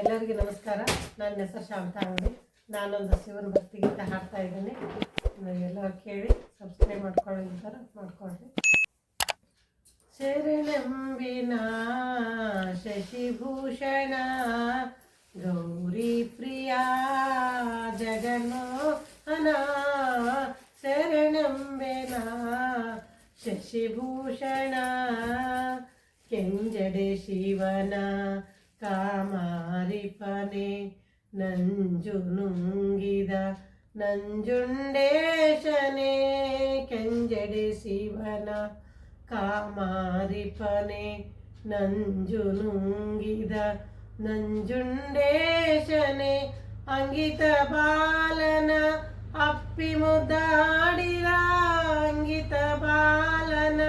ಎಲ್ಲರಿಗೂ ನಮಸ್ಕಾರ. ನನ್ನ ಹೆಸರು ಶಾಂತಾ ಅಂಗಡಿ. ನಾನೊಂದು ಶಿವನ ಭಕ್ತಿಗೀತ ಹಾಡ್ತಾ ಇದ್ದೀನಿ. ಎಲ್ಲರೂ ಕೇಳಿ ಸಬ್ಸ್ಕ್ರೈಬ್ ಮಾಡ್ಕೊಳ್ಳಿದ್ದಾರೆ ಮಾಡ್ಕೊಳ್ರಿ ಶರಣಂಬಿನ, ಶಶಿಭೂಷಣ, ಗೌರಿ ಪ್ರಿಯ, ಜಗನ್ಮೋಹನ, ಶರಣಂಬಿನ, ಶಶಿಭೂಷಣ, ಕೆಂಜಡೆ ಶಿವನ ಕಾಮಾರಿಪನೆ ನಂಜು ನುಂಗಿದ ನಂಜುಂಡೇಶನೇ ಕೆಂಜಡೆ ಶಿವನ ಕಾಮಾರಿಪನೆ ನಂಜು ನುಂಗಿದ ನಂಜುಂಡೇಶನೆ ಅಂಗಿತ ಬಾಲನ ಅಪ್ಪಿ ಮುದ್ದಾಡಿದ ಅಂಗಿತ ಬಾಲನ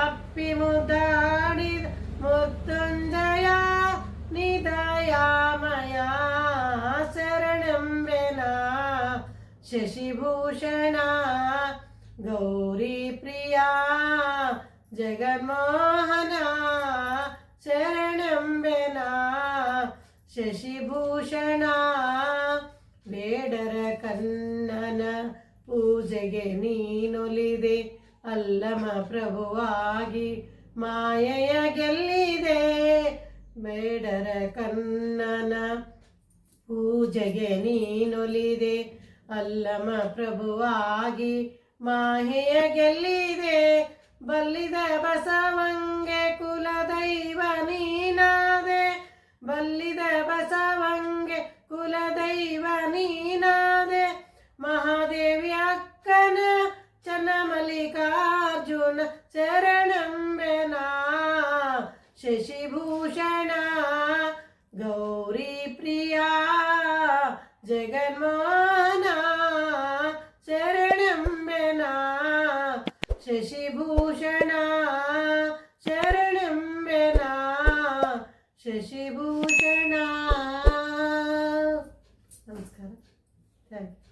ಅಪ್ಪಿ ಮುದ್ದಾಡಿದ ಶಶಿಭೂಷಣ, ಗೌರಿ ಪ್ರಿಯ, ಜಗನ್ಮೋಹನ, ಶರಣಂಬೆನ, ಶಶಿಭೂಷಣ, ಬೇಡರ ಕನ್ನನ ಪೂಜೆಗೆ ನೀನೊಲಿದೆ, ಅಲ್ಲಮ ಪ್ರಭುವಾಗಿ ಮಾಯೆಯ ಗೆಲ್ಲಿದೆ, ಬೇಡರ ಕನ್ನನ ಪೂಜೆಗೆ ನೀನೊಲಿದೆ. ಅಲ್ಲಮ ಪ್ರಭುವಾಗಿ ಮಾಹೆಯ ಗೆಲ್ಲಿದೆ ಬಲ್ಲಿದ ಬಸವಂಗೆ ಕುಲದೈವ ನೀನಾದೆ ಬಲ್ಲಿದ ಬಸವಂಗೆ ಕುಲದೈವ ನೀನಾದೆ ಮಹಾದೇವಿ ಅಕ್ಕನ ಚನ್ನಮಲ್ಲಿಕಾರ್ಜುನ ಶರಣಂಬೆನ ಶಶಿಭೂಷಣ ಗೌರಿ ಪ್ರಿಯ शशिभूषणा शरणं रना। शशिभूषणा। नमस्कार. थँक्यू